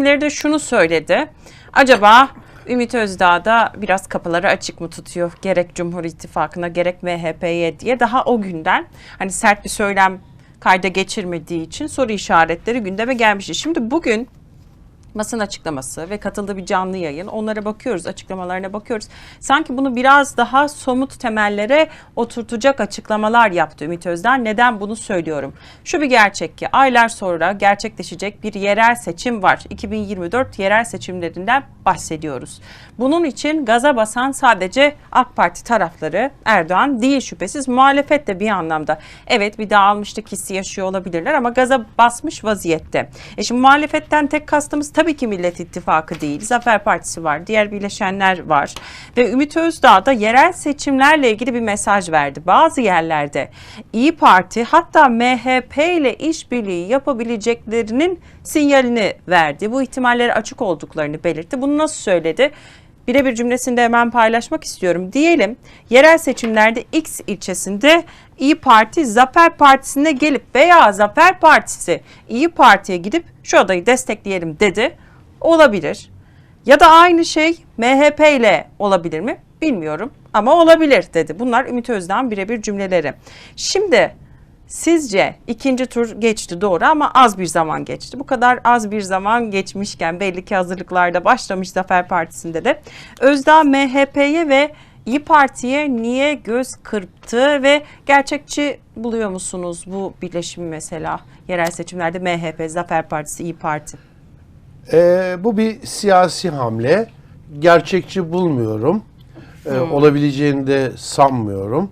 kimileri de şunu söyledi. Acaba Ümit Özdağ da biraz kapıları açık mı tutuyor gerek Cumhur İttifakı'na gerek MHP'ye diye daha o günden hani sert bir söylem kayda geçirmediği için soru işaretleri gündeme gelmişti. Şimdi bugün basın açıklaması ve katıldığı bir canlı yayın. Onlara bakıyoruz, açıklamalarına bakıyoruz. Sanki bunu biraz daha somut temellere oturtacak açıklamalar yaptı Ümit Özdağ. Neden bunu söylüyorum? Şu bir gerçek ki aylar sonra gerçekleşecek bir yerel seçim var. 2024 yerel seçimlerinden bahsediyoruz. Bunun için gaza basan sadece AK Parti tarafları Erdoğan değil şüphesiz muhalefet de bir anlamda. Evet bir dağılmışlık hissi yaşıyor olabilirler ama gaza basmış vaziyette. E şimdi muhalefetten tek kastımız tabii ki Millet İttifakı değil. Zafer Partisi var, diğer bileşenler var. Ve Ümit Özdağ da yerel seçimlerle ilgili bir mesaj verdi. Bazı yerlerde İyi Parti hatta MHP ile işbirliği yapabileceklerinin sinyalini verdi. Bu ihtimallere açık olduklarını belirtti. Bunu nasıl söyledi? Birebir cümlesinde hemen paylaşmak istiyorum. Diyelim yerel seçimlerde X ilçesinde İyi Parti Zafer Partisi'ne gelip veya Zafer Partisi İyi Parti'ye gidip şu adayı destekleyelim dedi. Olabilir. Ya da aynı şey MHP ile olabilir mi? Bilmiyorum ama olabilir dedi. Bunlar Ümit Özdağ'ın birebir cümleleri. Şimdi Sizce ikinci tur geçti doğru ama az bir zaman geçti. Bu kadar az bir zaman geçmişken belli ki hazırlıklarda başlamış Zafer Partisi'nde de. Özdağ MHP'ye ve İyi Parti'ye niye göz kırptı ve gerçekçi buluyor musunuz bu birleşimi mesela yerel seçimlerde MHP, Zafer Partisi, İyi Parti? Ee, bu bir siyasi hamle. Gerçekçi bulmuyorum. Ee, Olabileceğini de sanmıyorum.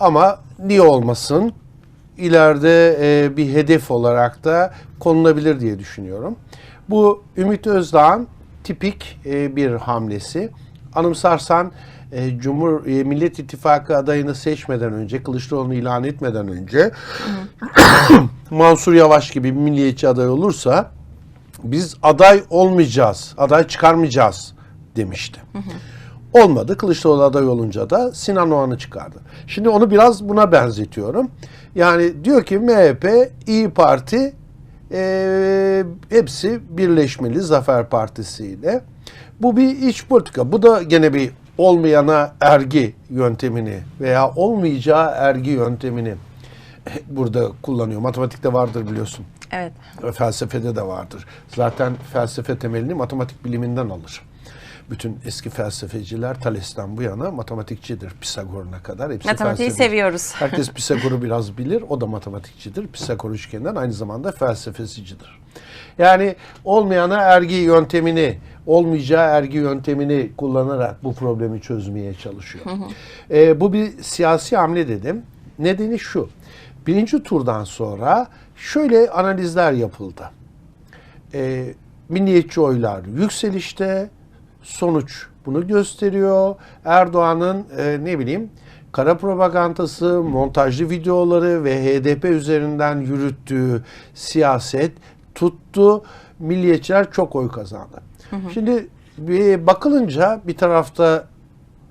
Ama niye olmasın? İleride e, bir hedef olarak da konulabilir diye düşünüyorum. Bu Ümit Özdağ'ın tipik e, bir hamlesi. Anımsarsan e, Cumhur e, Millet İttifakı adayını seçmeden önce, Kılıçdaroğlu'nu ilan etmeden önce Mansur Yavaş gibi bir milliyetçi aday olursa biz aday olmayacağız, aday çıkarmayacağız demişti. Olmadı. Kılıçdaroğlu aday olunca da Sinan Oğan'ı çıkardı. Şimdi onu biraz buna benzetiyorum. Yani diyor ki MHP, İyi Parti e, hepsi birleşmeli Zafer Partisi ile. Bu bir iç politika. Bu da gene bir olmayana ergi yöntemini veya olmayacağı ergi yöntemini burada kullanıyor. Matematikte vardır biliyorsun. Evet. Felsefede de vardır. Zaten felsefe temelini matematik biliminden alır. Bütün eski felsefeciler Thales'ten bu yana matematikçidir Pisagor'una kadar. Hepsi Matematiği felsefeci. seviyoruz. Herkes Pisagor'u biraz bilir. O da matematikçidir. Pisagor üçgeninden aynı zamanda felsefecidir. Yani olmayana ergi yöntemini, olmayacağı ergi yöntemini kullanarak bu problemi çözmeye çalışıyor. Ee, bu bir siyasi hamle dedim. Nedeni şu. Birinci turdan sonra şöyle analizler yapıldı. Ee, milliyetçi oylar yükselişte, sonuç bunu gösteriyor. Erdoğan'ın e, ne bileyim kara propagandası, montajlı videoları ve HDP üzerinden yürüttüğü siyaset tuttu. Milliyetçiler çok oy kazandı. Şimdi bir bakılınca bir tarafta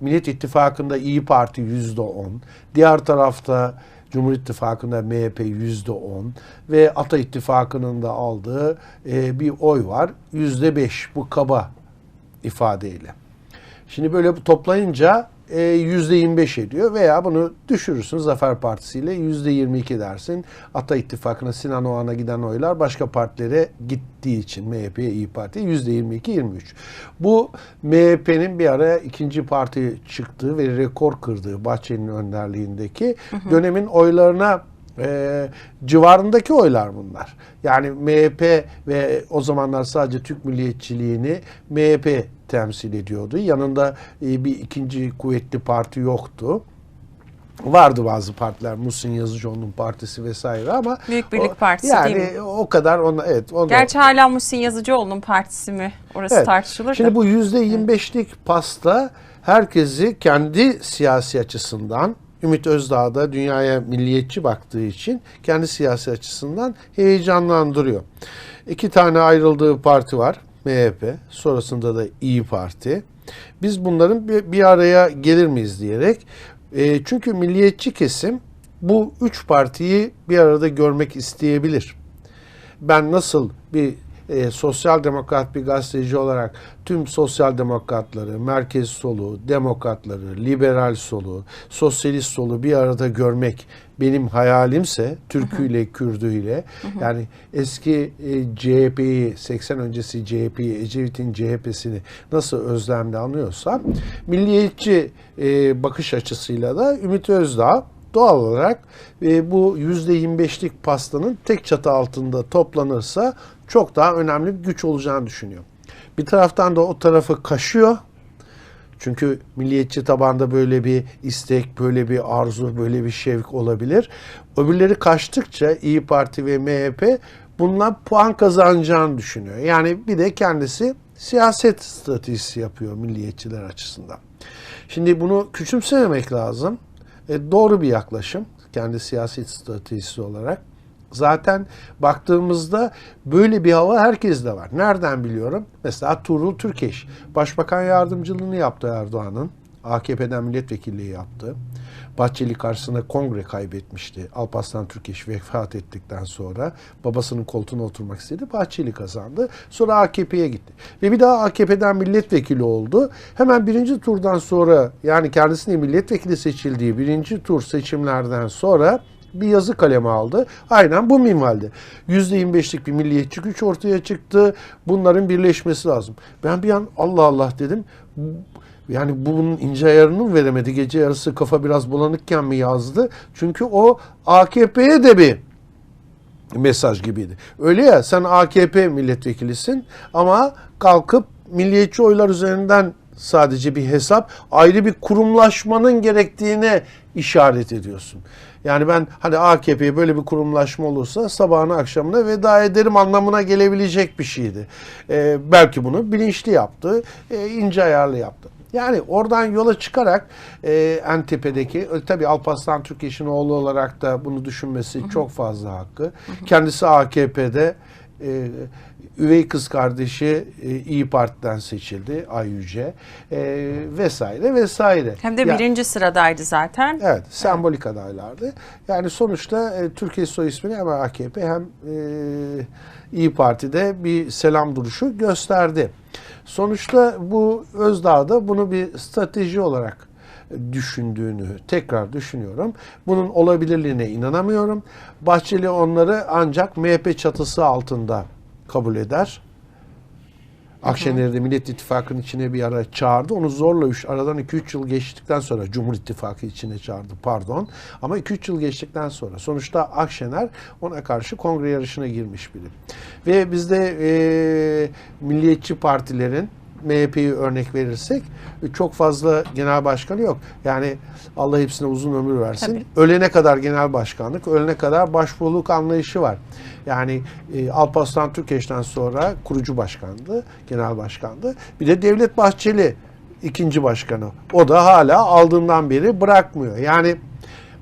Millet İttifakı'nda İyi Parti yüzde on, diğer tarafta Cumhur İttifakı'nda MHP yüzde on ve Ata İttifakı'nın da aldığı e, bir oy var. Yüzde beş bu kaba ifadeyle. Şimdi böyle toplayınca e, yüzde 25 ediyor veya bunu düşürürsün Zafer Partisi ile yüzde 22 dersin. Ata İttifakı'na Sinan Oğan'a giden oylar başka partilere gittiği için MHP'ye İyi Parti yüzde 22-23. Bu MHP'nin bir ara ikinci parti çıktığı ve rekor kırdığı Bahçeli'nin önderliğindeki dönemin oylarına e, civarındaki oylar bunlar. Yani MHP ve o zamanlar sadece Türk milliyetçiliğini MHP temsil ediyordu. Yanında e, bir ikinci kuvvetli parti yoktu. Vardı bazı partiler, Muhsin Yazıcıoğlu'nun partisi vesaire ama Büyük Birlik o- Partisi yani değil mi? o kadar ona evet onda Gerçi hala Muhsin Yazıcıoğlu'nun partisi mi? Orası Evet. tartışılır Şimdi da. bu yüzde 25'lik pasta herkesi kendi siyasi açısından Ümit Özdağ da dünyaya milliyetçi baktığı için kendi siyasi açısından heyecanlandırıyor. İki tane ayrıldığı parti var. MHP, sonrasında da İyi Parti. Biz bunların bir, bir araya gelir miyiz diyerek. e, çünkü milliyetçi kesim bu üç partiyi bir arada görmek isteyebilir ben nasıl bir e, sosyal demokrat bir gazeteci olarak tüm sosyal demokratları, merkez solu, demokratları, liberal solu, sosyalist solu bir arada görmek benim hayalimse Türküyle, Kürdüyle yani eski e, CHP'yi 80 öncesi CHP'yi Ecevit'in CHP'sini nasıl özlemle anlıyorsam milliyetçi e, bakış açısıyla da Ümit Özdağ doğal olarak e, bu %25'lik pastanın tek çatı altında toplanırsa çok daha önemli bir güç olacağını düşünüyorum. Bir taraftan da o tarafı kaşıyor. Çünkü milliyetçi tabanda böyle bir istek, böyle bir arzu, böyle bir şevk olabilir. Öbürleri kaçtıkça İyi Parti ve MHP bundan puan kazanacağını düşünüyor. Yani bir de kendisi siyaset stratejisi yapıyor milliyetçiler açısından. Şimdi bunu küçümsememek lazım. E, doğru bir yaklaşım kendi siyaset stratejisi olarak. Zaten baktığımızda böyle bir hava herkeste var. Nereden biliyorum? Mesela Tuğrul Türkeş. Başbakan yardımcılığını yaptı Erdoğan'ın. AKP'den milletvekilliği yaptı. Bahçeli karşısında kongre kaybetmişti. Alparslan Türkeş vefat ettikten sonra babasının koltuğuna oturmak istedi. Bahçeli kazandı. Sonra AKP'ye gitti. Ve bir daha AKP'den milletvekili oldu. Hemen birinci turdan sonra yani kendisine milletvekili seçildiği birinci tur seçimlerden sonra bir yazı kaleme aldı. Aynen bu minvalde. %25'lik bir milliyetçi güç ortaya çıktı. Bunların birleşmesi lazım. Ben bir an Allah Allah dedim. Yani bunun ince ayarını mı veremedi? Gece yarısı kafa biraz bulanıkken mi yazdı? Çünkü o AKP'ye de bir mesaj gibiydi. Öyle ya sen AKP milletvekilisin ama kalkıp milliyetçi oylar üzerinden sadece bir hesap ayrı bir kurumlaşmanın gerektiğine işaret ediyorsun. Yani ben hani AKP'ye böyle bir kurumlaşma olursa sabahına akşamına veda ederim anlamına gelebilecek bir şeydi. Ee, belki bunu bilinçli yaptı, e, ince ayarlı yaptı. Yani oradan yola çıkarak e, en tepedeki e, tabii Alparslan Türkeş'in oğlu olarak da bunu düşünmesi çok fazla hakkı. Kendisi AKP'de e, üvey kız kardeşi e, İyi Parti'den seçildi Ayyüce e, vesaire vesaire. Hem de Ya- birinci sıradaydı zaten. Evet, sembolik adaylardı. Yani sonuçta e, Türkiye soy ismini hem AKP hem e, İyi Parti'de bir selam duruşu gösterdi. Sonuçta bu Özdağ'da bunu bir strateji olarak düşündüğünü tekrar düşünüyorum. Bunun olabilirliğine inanamıyorum. Bahçeli onları ancak MHP çatısı altında kabul eder. Akşener'i de Millet İttifakı'nın içine bir ara çağırdı. Onu zorla üç, aradan 2-3 yıl geçtikten sonra Cumhur İttifakı içine çağırdı pardon. Ama 2-3 yıl geçtikten sonra sonuçta Akşener ona karşı kongre yarışına girmiş biri. Ve bizde e, milliyetçi partilerin MHP'yi örnek verirsek çok fazla genel başkanı yok. Yani Allah hepsine uzun ömür versin. Tabii. Ölene kadar genel başkanlık, ölene kadar başbuğluk anlayışı var. Yani e, Alparslan Türkeş'ten sonra kurucu başkandı, genel başkandı. Bir de Devlet Bahçeli ikinci başkanı. O da hala aldığından beri bırakmıyor. Yani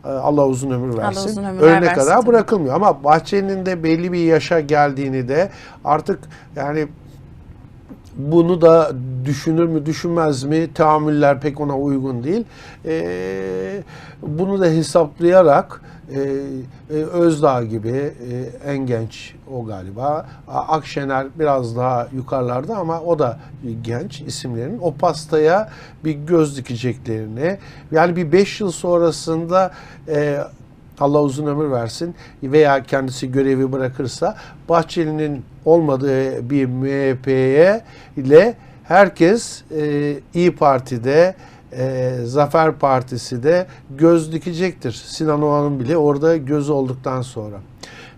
e, Allah uzun ömür versin. uzun ömürler Ölene versin kadar tabii. bırakılmıyor. Ama Bahçeli'nin de belli bir yaşa geldiğini de artık yani bunu da düşünür mü düşünmez mi tahammüller pek ona uygun değil. Ee, bunu da hesaplayarak e, e, Özdağ gibi e, en genç o galiba. Akşener biraz daha yukarılarda ama o da genç isimlerin o pastaya bir göz dikeceklerini yani bir 5 yıl sonrasında e, Allah uzun ömür versin veya kendisi görevi bırakırsa Bahçeli'nin olmadığı bir MHP'ye ile herkes e, İyi Parti'de e, Zafer Partisi de göz dikecektir. Sinan Oğan'ın bile orada göz olduktan sonra.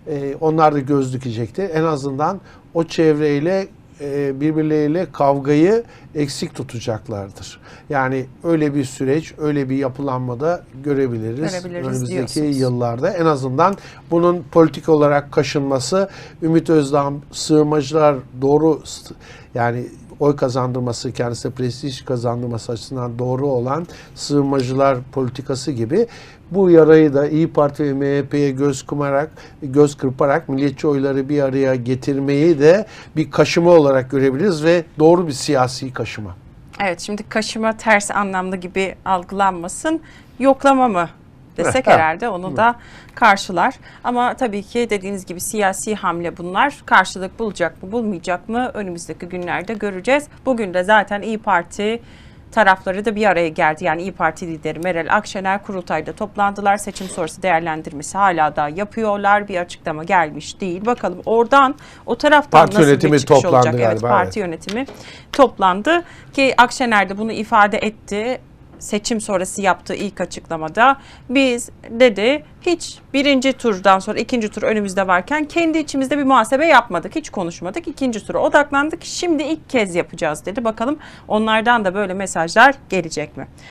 E, onlar da göz dikecektir. En azından o çevreyle e, birbirleriyle kavgayı eksik tutacaklardır. Yani öyle bir süreç, öyle bir yapılanmada görebiliriz. Görebiliriz Önümüzdeki diyorsunuz. yıllarda en azından bunun politik olarak kaşınması, Ümit Özdağ sığınmacılar doğru yani oy kazandırması, kendisine prestij kazandırması açısından doğru olan sığınmacılar politikası gibi bu yarayı da İyi Parti ve MHP'ye göz kumarak, göz kırparak milliyetçi oyları bir araya getirmeyi de bir kaşıma olarak görebiliriz ve doğru bir siyasi kaşıma. Evet şimdi kaşıma ters anlamlı gibi algılanmasın. Yoklama mı desek herhalde onu da karşılar. Ama tabii ki dediğiniz gibi siyasi hamle bunlar. Karşılık bulacak mı bulmayacak mı önümüzdeki günlerde göreceğiz. Bugün de zaten İyi Parti tarafları da bir araya geldi. Yani İyi Parti lideri Meral Akşener kurultayda toplandılar. Seçim sonrası değerlendirmesi hala da yapıyorlar. Bir açıklama gelmiş değil. Bakalım oradan o taraftan Parti nasıl yönetimi bir çıkış toplandı olacak? Evet, galiba, parti yönetimi toplandı ki Akşener de bunu ifade etti. Seçim sonrası yaptığı ilk açıklamada biz dedi hiç birinci turdan sonra ikinci tur önümüzde varken kendi içimizde bir muhasebe yapmadık. Hiç konuşmadık. İkinci tura odaklandık. Şimdi ilk kez yapacağız dedi. Bakalım onlardan da böyle mesajlar gelecek mi?